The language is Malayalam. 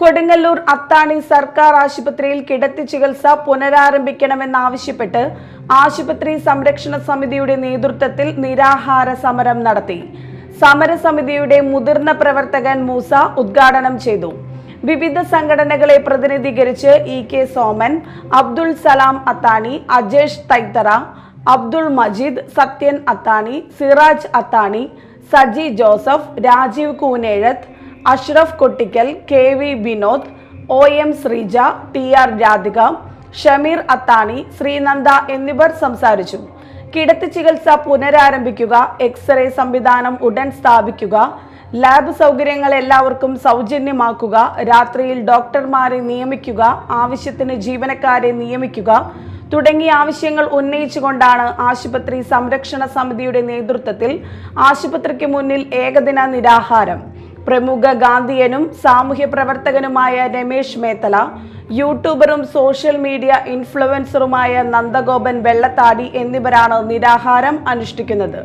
കൊടുങ്ങല്ലൂർ അത്താണി സർക്കാർ ആശുപത്രിയിൽ കിടത്തി ചികിത്സ പുനരാരംഭിക്കണമെന്നാവശ്യപ്പെട്ട് ആശുപത്രി സംരക്ഷണ സമിതിയുടെ നേതൃത്വത്തിൽ നിരാഹാര സമരം നടത്തി. സമരസമിതിയുടെ മുതിർന്ന പ്രവർത്തകൻ മൂസ ഉദ്ഘാടനം ചെയ്തു. വിവിധ സംഘടനകളെ പ്രതിനിധീകരിച്ച് E K Soman Abdul Salam Athani Ajesh Thaithara Abdul Majeed Sathyan Athani Siraj Athani Saji Joseph Rajeev Koonezhath Ashraf Kottikkal K V Vinod O M Sreeja T R Radhika Shameer Athani Sreenanda എന്നിവർ സംസാരിച്ചു. കിടത്തി ചികിത്സ പുനരാരംഭിക്കുക എക്സ്റേ സംവിധാനം ഉടൻ സ്ഥാപിക്കുക ലാബ് സൗകര്യങ്ങൾ എല്ലാവർക്കും സൗജന്യമാക്കുക രാത്രിയിൽ ഡോക്ടർമാരെ നിയമിക്കുക ആവശ്യത്തിന് ജീവനക്കാരെ നിയമിക്കുക തുടങ്ങിയ ആവശ്യങ്ങൾ ഉന്നയിച്ചുകൊണ്ടാണ് ആശുപത്രി സംരക്ഷണ സമിതിയുടെ നേതൃത്വത്തിൽ ആശുപത്രിക്ക് മുന്നിൽ ഏകദിന നിരാഹാരം. പ്രമുഖ ഗാന്ധിയനും സാമൂഹ്യ പ്രവർത്തകനുമായ രമേശ് മേത്തല യൂട്യൂബറും സോഷ്യൽ മീഡിയ ഇൻഫ്ലുവൻസറുമായ നന്ദഗോപൻ വെള്ളത്താടി എന്നിവരാണ് നിരാഹാരം അനുഷ്ഠിക്കുന്നത്.